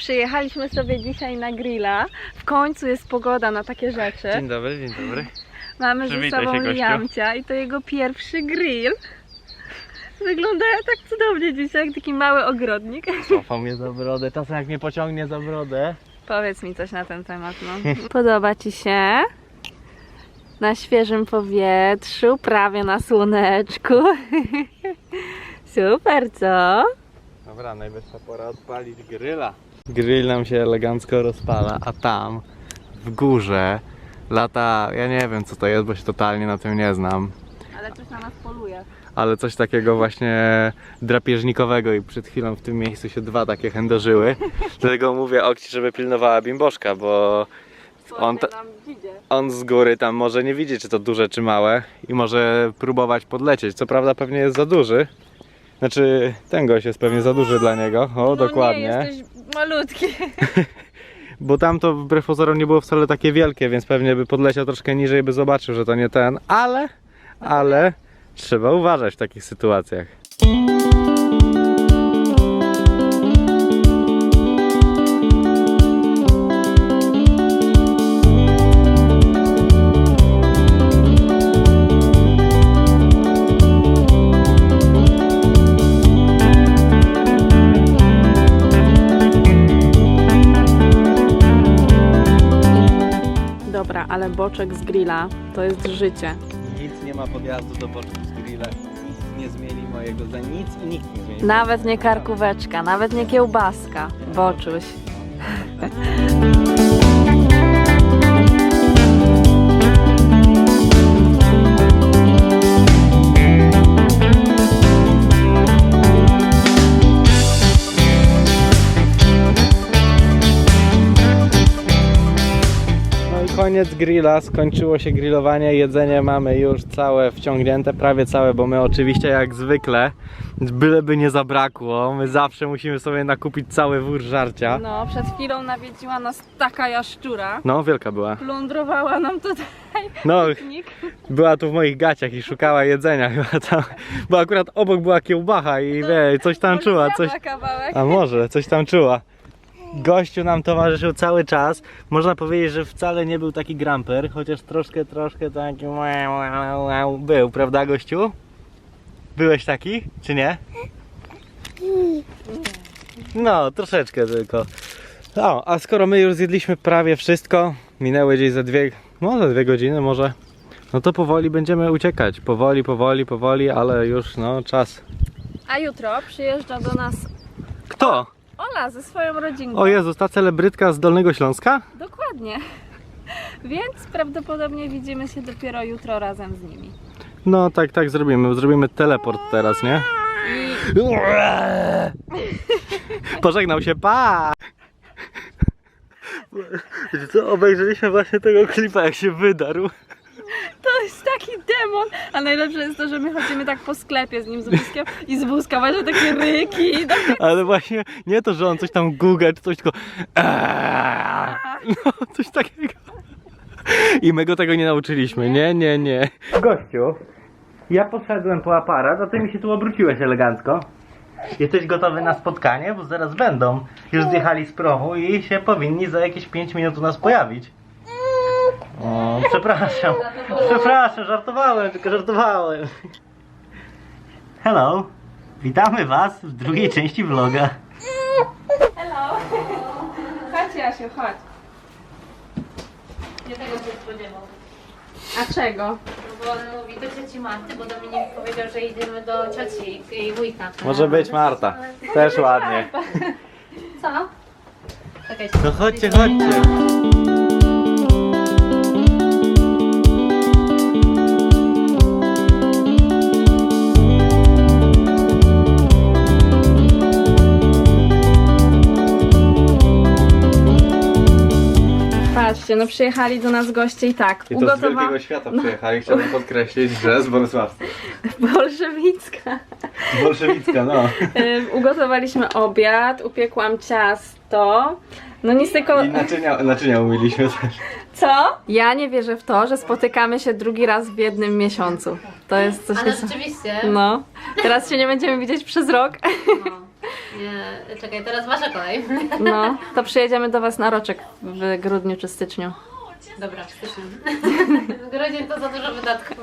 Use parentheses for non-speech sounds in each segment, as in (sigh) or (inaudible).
Przyjechaliśmy sobie dzisiaj na grilla. W końcu jest pogoda na takie rzeczy. Dzień dobry, dzień dobry. Mamy ze Przywitaj sobą się, gościu. Liamcia i to jego pierwszy grill. Wygląda tak cudownie dzisiaj, jak taki mały ogrodnik. Cofał mnie za brodę, czasem jak mnie pociągnie za brodę. Powiedz mi coś na ten temat, no. (laughs) Podoba Ci się? Na świeżym powietrzu, prawie na słoneczku. (laughs) Super, co? Dobra, najwyższa pora odpalić gryla. Grill nam się elegancko rozpala, a tam w górze lata, ja nie wiem co to jest, bo się totalnie na tym nie znam. Ale coś na nas poluje. ale coś takiego właśnie drapieżnikowego i przed chwilą w tym miejscu się dwa takie chędożyły. (laughs) Dlatego mówię Okci, żeby pilnowała bimboszka, bo on, ta, on z góry tam może nie widzi, czy to duże, czy małe i może próbować podlecieć. Co prawda pewnie jest za duży. Znaczy, ten gość jest pewnie za duży dla niego. O, no dokładnie. Nie, jesteś malutki. (laughs) Bo tamto wbrew pozorom nie było wcale takie wielkie, więc pewnie by podleciał troszkę niżej, by zobaczył, że to nie ten. Ale, ale trzeba uważać w takich sytuacjach. Dobra, ale boczek z grilla to jest życie. Nic nie ma podjazdu do boczku z grilla. Nic nie zmieni mojego za nic i nikt nie zmieni. Nawet nie karkóweczka, nawet nie kiełbaska. Boczuś. (laughs) koniec grilla, skończyło się grillowanie, jedzenie mamy już całe wciągnięte, prawie całe, bo my oczywiście jak zwykle, byleby nie zabrakło, my zawsze musimy sobie nakupić cały wór żarcia. No, przed chwilą nawiedziła nas taka jaszczura. No, wielka była. Plądrowała nam tutaj No, piknik. była tu w moich gaciach i szukała jedzenia (laughs) chyba tam, bo akurat obok była kiełbacha i wie, coś tam czuła, coś, kawałek. a może, coś tam czuła. Gościu nam towarzyszył cały czas. Można powiedzieć, że wcale nie był taki gramper, chociaż troszkę, troszkę taki był, prawda gościu? Byłeś taki, czy nie? No, troszeczkę tylko. O, a skoro my już zjedliśmy prawie wszystko, minęły gdzieś za dwie, no za dwie godziny może, no to powoli będziemy uciekać. Powoli, powoli, powoli, ale już no czas. A jutro przyjeżdża do nas Kto? Ola ze swoją rodzinką. O Jezus, ta celebrytka z Dolnego Śląska? Dokładnie. (laughs) Więc prawdopodobnie widzimy się dopiero jutro razem z nimi. No tak, tak zrobimy. Zrobimy teleport teraz, nie? (laughs) Pożegnał się, pa! (laughs) Wiecie co, obejrzeliśmy właśnie tego klipa, jak się wydarł. (laughs) To jest taki demon. A najlepsze jest to, że my chodzimy tak po sklepie z nim z wózkiem i z wózka właśnie takie ryki. Tak, Ale właśnie nie to, że on coś tam guga, czy coś tylko "Aaaa". No, coś takiego. I my go tego nie nauczyliśmy. Nie, nie, nie. Gościu, ja poszedłem po aparat, a ty mi się tu obróciłeś elegancko. Jesteś gotowy na spotkanie? Bo zaraz będą. Już zjechali z promu i się powinni za jakieś 5 minut u nas pojawić. O, przepraszam. Przepraszam, żartowałem, tylko żartowałem. Hello. Witamy Was w drugiej części vloga. Hello. Chodź Jasiu, chodź. Nie tego się spodziewał. A czego? No bo on mówi do cioci Marty, bo Dominik powiedział, że idziemy do cioci i wujka. Może być Marta. Też ładnie. (laughs) Co? Czekaj, No chodźcie, chodźcie. Patrzcie, no przyjechali do nas goście i tak. I to z Ugotowa... Wielkiego Świata przyjechali. Chciałbym podkreślić, że z Bolesławska. (laughs) Bolszewicka. Bolszewicka, no. (laughs) Y, Ugotowaliśmy obiad, upiekłam ciasto. No nic tylko... I naczynia, naczynia umiliśmy też. Co? Ja nie wierzę w to, że spotykamy się drugi raz w jednym miesiącu. To jest coś Ale rzeczywiście. No. Teraz się nie będziemy widzieć przez rok. No. Nie, czekaj, teraz wasza kolej. No, to przyjedziemy do Was na roczek w grudniu czy styczniu. Dobra, w styczniu. W grudzień to za dużo wydatków.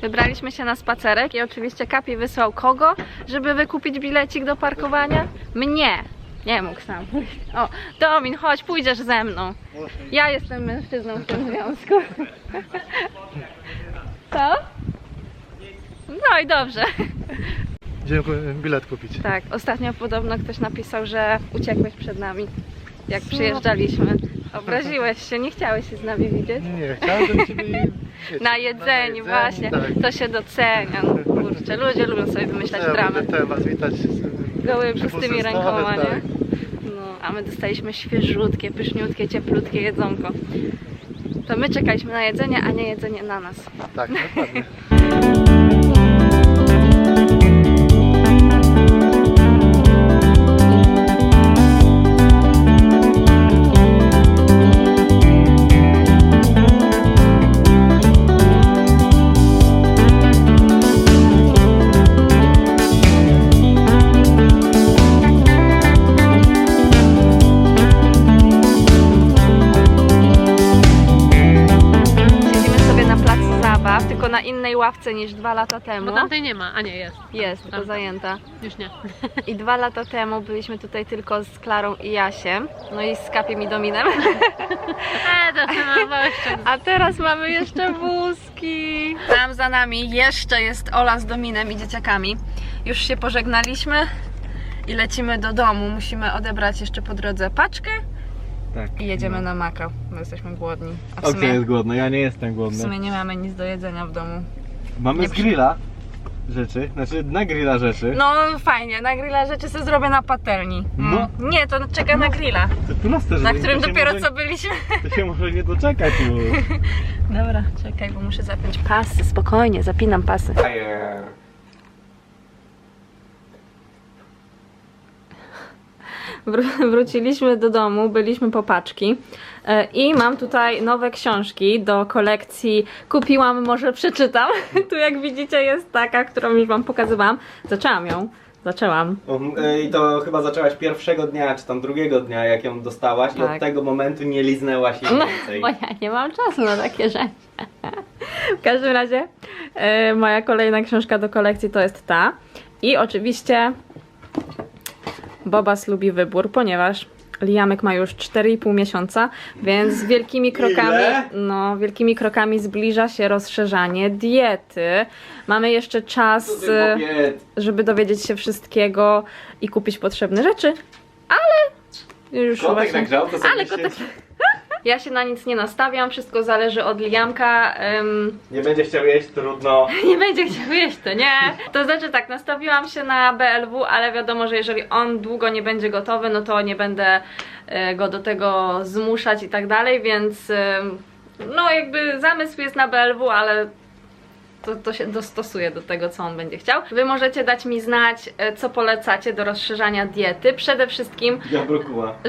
Wybraliśmy się na spacerek i oczywiście Kapi wysłał kogo, żeby wykupić bilecik do parkowania? Mnie! Nie mógł sam. O, Domin, chodź, pójdziesz ze mną. Ja jestem mężczyzną w tym związku. Co? No i dobrze. Bilet kupić. Tak, ostatnio podobno ktoś napisał, że uciekłeś przed nami, jak przyjeżdżaliśmy. Obraziłeś się, nie chciałeś się z nami widzieć. Nie, chciałem, ciebie (laughs) wiecie, Na jedzeniu, właśnie, Tak. to się docenia. No, kurczę, ludzie lubią sobie wymyślać Ja dramy. ten was witać. z- Goły przy pustymi pusty rękoma, nie? tak. No, a my dostaliśmy świeżutkie, pyszniutkie, cieplutkie jedzonko. To my czekaliśmy na jedzenie, a nie jedzenie na nas. Tak, dokładnie. (laughs) na innej ławce niż dwa lata temu. Bo tamtej nie ma, a nie jest. Jest, tylko Tam. zajęta. Już nie. (laughs) I dwa lata temu byliśmy tutaj tylko z Klarą i Jasiem, no i z Kapiem i Dominem. (laughs) E, to ty ma jeszcze. A teraz mamy jeszcze wózki. Tam za nami jeszcze jest Ola z Dominem i dzieciakami. Już się pożegnaliśmy i lecimy do domu. Musimy odebrać jeszcze po drodze paczkę Tak. i jedziemy na Makao, bo jesteśmy głodni. A w Okej, sumie, jest głodny, ja nie jestem w głodny. sumie nie mamy nic do jedzenia w domu. Mamy nie z przy- grilla rzeczy, znaczy na grilla rzeczy. No fajnie, na grilla rzeczy sobie zrobię na patelni. No. Nie, to czeka na grilla, To proste, że na którym dopiero może, co byliśmy. To się może nie doczekać już. (laughs) Dobra, czekaj, bo muszę zapiąć pasy. Spokojnie, zapinam pasy. Wró- (laughs) wróciliśmy do domu, byliśmy po paczki e, i mam tutaj nowe książki do kolekcji. Kupiłam, może przeczytam. (laughs) Tu jak widzicie jest taka, którą już wam pokazywałam. Zaczęłam ją. Zaczęłam. I to chyba zaczęłaś pierwszego dnia, czy tam drugiego dnia, jak ją dostałaś i Tak. od tego momentu nie liznęłaś jej No, więcej. bo ja nie mam czasu na takie rzeczy. (laughs) W każdym razie e, moja kolejna książka do kolekcji to jest ta. I oczywiście Bobas lubi wybór, ponieważ Liamek ma już 4,5 miesiąca, więc z wielkimi krokami, no, wielkimi krokami zbliża się rozszerzanie diety. Mamy jeszcze czas, e, żeby dowiedzieć się wszystkiego i kupić potrzebne rzeczy, ale już Kotek właśnie... nagrzał, to sobie Ale kotek... Ja się na nic nie nastawiam, wszystko zależy od Liamka. em, (laughs) Nie będzie chciał jeść, trudno. (laughs) nie będzie chciał jeść, to nie. To znaczy tak, nastawiłam się na BLW, ale wiadomo, że jeżeli on długo nie będzie gotowy, no to nie będę e, go do tego zmuszać i tak dalej, więc no jakby zamysł jest na BLW, ale to, to się dostosuje do tego, co on będzie chciał. Wy możecie dać mi znać, e, co polecacie do rozszerzania diety. Przede wszystkim Ja.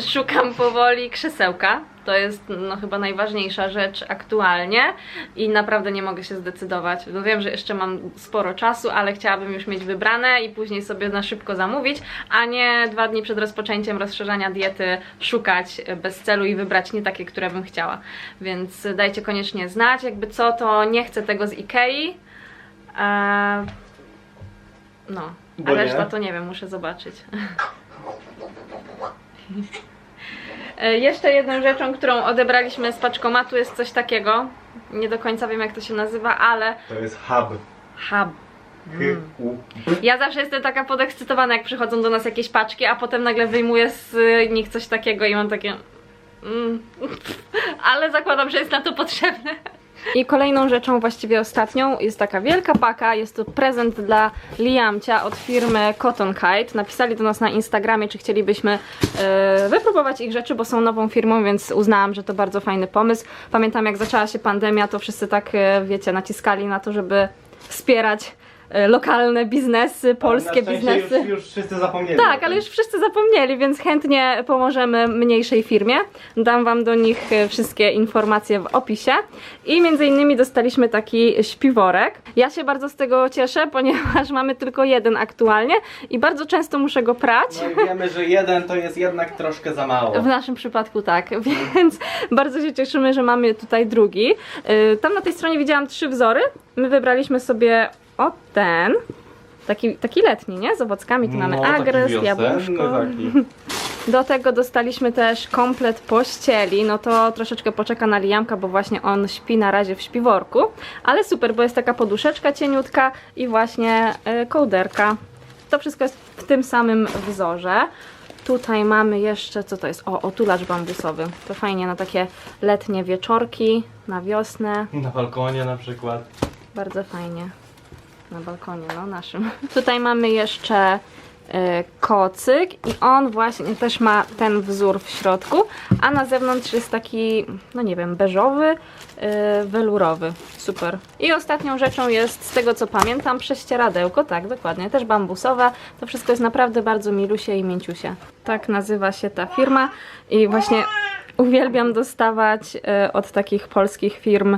Szukam powoli krzesełka. To jest no, chyba najważniejsza rzecz aktualnie i naprawdę nie mogę się zdecydować. No, wiem, że jeszcze mam sporo czasu, ale chciałabym już mieć wybrane i później sobie na szybko zamówić, a nie dwa dni przed rozpoczęciem rozszerzania diety szukać bez celu i wybrać nie takie, które bym chciała. Więc dajcie koniecznie znać. Jakby co, to nie chcę tego z Ikei. Eee, no, Bo a nie? reszta to nie wiem, muszę zobaczyć. (laughs) E, Jeszcze jedną rzeczą, którą odebraliśmy z paczkomatu jest coś takiego. Nie do końca wiem jak to się nazywa, ale To jest hub. hub. H U. Ja zawsze jestem taka podekscytowana, jak przychodzą do nas jakieś paczki, a potem nagle wyjmuję z y, nich coś takiego i mam takie. Mm. (laughs) Ale zakładam, że jest na to potrzebne. I kolejną rzeczą, właściwie ostatnią, jest taka wielka paka. Jest to prezent dla Liamcia od firmy Cotton Kite. Napisali do nas na Instagramie, czy chcielibyśmy e, wypróbować ich rzeczy, bo są nową firmą, więc uznałam, że to bardzo fajny pomysł. Pamiętam, jak zaczęła się pandemia, to wszyscy tak, e, wiecie, naciskali na to, żeby wspierać lokalne biznesy, polskie biznesy. Już, już wszyscy zapomnieli. Tak, ale już wszyscy zapomnieli, więc chętnie pomożemy mniejszej firmie. Dam Wam do nich e, wszystkie informacje w opisie. I między innymi dostaliśmy taki śpiworek. Ja się bardzo z tego cieszę, (laughs) ponieważ mamy tylko jeden aktualnie i bardzo często muszę go prać. No i wiemy, że jeden to jest jednak troszkę za mało. W naszym przypadku tak, (laughs) więc bardzo się cieszymy, że mamy tutaj drugi. Yy, Tam na tej stronie widziałam trzy wzory. My wybraliśmy sobie o ten. Taki, taki letni, nie? Z owockami. Tu mamy No, agres, jabłuszko. taki. (laughs) Do tego dostaliśmy też komplet pościeli. No to troszeczkę poczeka na Liamka, bo właśnie on śpi na razie w śpiworku. Ale super, bo jest taka poduszeczka cieniutka i właśnie y, kołderka. To wszystko jest w tym samym wzorze. Tutaj mamy jeszcze, co to jest? O, otulacz bambusowy. To fajnie na takie letnie wieczorki, na wiosnę. Na balkonie na przykład. Bardzo fajnie. Na balkonie, no naszym. (laughs) Tutaj mamy jeszcze e, kocyk i on właśnie też ma ten wzór w środku, a na zewnątrz jest taki, no nie wiem, beżowy, e, welurowy. Super. I ostatnią rzeczą jest, z tego co pamiętam, prześcieradełko, tak, dokładnie, też bambusowe. To wszystko jest naprawdę bardzo milusie i mięciusie. Tak nazywa się ta firma i właśnie uwielbiam dostawać e, od takich polskich firm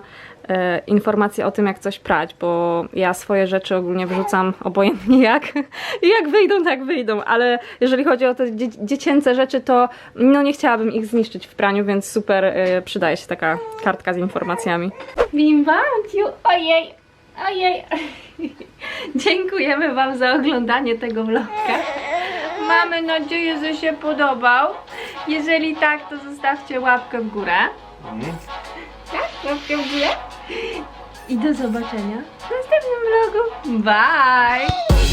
informacje o tym, jak coś prać, bo ja swoje rzeczy ogólnie wrzucam obojętnie jak. I (laughs) jak wyjdą, tak wyjdą, ale jeżeli chodzi o te dzie dziecięce rzeczy, to no nie chciałabym ich zniszczyć w praniu, więc super e, przydaje się taka kartka z informacjami. Bim bam, ojej, ojej. (laughs) Dziękujemy Wam za oglądanie tego vlogka. Mamy nadzieję, że się podobał. Jeżeli tak, to zostawcie łapkę w górę. Tak? Łapkę w górę. I do zobaczenia w następnym vlogu. Bye!